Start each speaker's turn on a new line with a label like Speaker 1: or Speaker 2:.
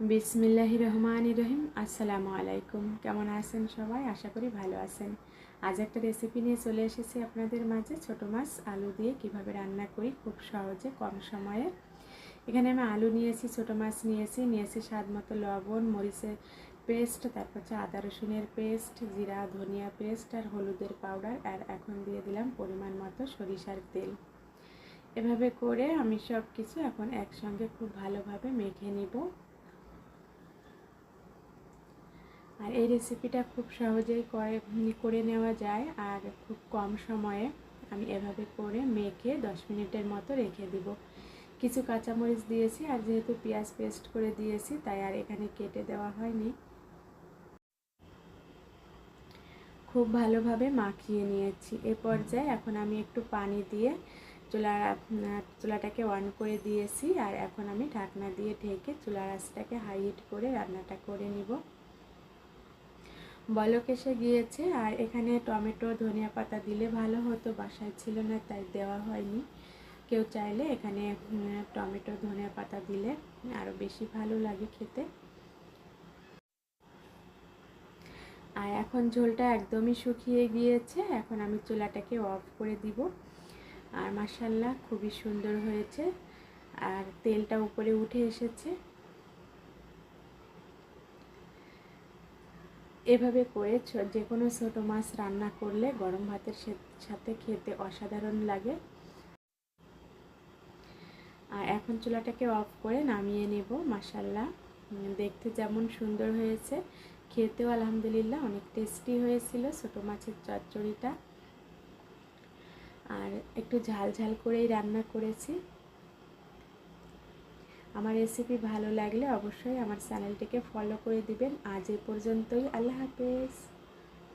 Speaker 1: বিসমিল্লাহ রহমান রহিম। আসসালামু আলাইকুম। কেমন আছেন সবাই? আশা করি ভালো আছেন। আজ একটা রেসিপি নিয়ে চলে এসেছি আপনাদের মাঝে। ছোট মাছ, আলু দিয়ে কীভাবে রান্না করি, খুব সহজে, কম সময়ে। এখানে আমি আলু নিয়েছি, ছোট মাছ নিয়েছি। নিয়েছি স্বাদ মতো লবণ, মরিচের পেস্ট, তারপর হচ্ছে আদা রসুনের পেস্ট, জিরা, ধনিয়া পেস্ট আর হলুদের পাউডার আর এখন দিয়ে দিলাম পরিমাণ মতো সরিষার তেল। এভাবে করে আমি সব কিছু এখন একসঙ্গে খুব ভালোভাবে মেখে নিব। আর এই রেসিপিটা খুব সহজেই করে করে নেওয়া যায় আর খুব কম সময়ে আমি এভাবে করে মেখে দশ মিনিটের মতো রেখে দিব। কিছু কাঁচামরিচ দিয়েছি আর যেহেতু পেঁয়াজ পেস্ট করে দিয়েছি, তাই আর এখানে কেটে দেওয়া হয়নি। খুব ভালোভাবে মাখিয়ে নিয়েছি। এ পর্যায়ে এখন আমি একটু পানি দিয়ে চুলা, চুলাটাকে অন করে দিয়েছি আর এখন আমি ঢাকনা দিয়ে ঢেকে চুলার আঁচটাকে হাই হিট করে রান্নাটা করে নিব। বলক এসে গিয়েছে আর এখানে টমেটো, ধনিয়া পাতা দিলে ভালো হতো, বাসায় ছিল না, তাই দেওয়া হয়নি। কেউ চাইলে এখানে টমেটো, ধনিয়া পাতা দিলে আরও বেশি ভালো লাগে খেতে। আর এখন ঝোলটা একদমই শুকিয়ে গিয়েছে, এখন আমি চুলাটাকে অফ করে দিব। আর মাসাল্লাহ খুবই সুন্দর হয়েছে। আর তেলটা উপরে উঠে এসেছে। এভাবে করে যে কোনো ছোটো মাছ রান্না করলে গরম ভাতের সাথে খেতে অসাধারণ লাগে। আর এখন চুলাটাকে অফ করে নামিয়ে নেব মাসাল্লাহ দেখতে যেমন সুন্দর হয়েছে। খেতেও আলহামদুলিল্লাহ অনেক টেস্টি হয়েছিল ছোটো মাছের চচ্চড়িটা। আর একটু ঝাল ঝাল করেই রান্না করেছি। আমার রেসিপি ভালো লাগলে অবশ্যই আমার চ্যানেলটিকে ফলো করে দিবেন। আজ এ পর্যন্তই, আল্লাহ হাফেজ।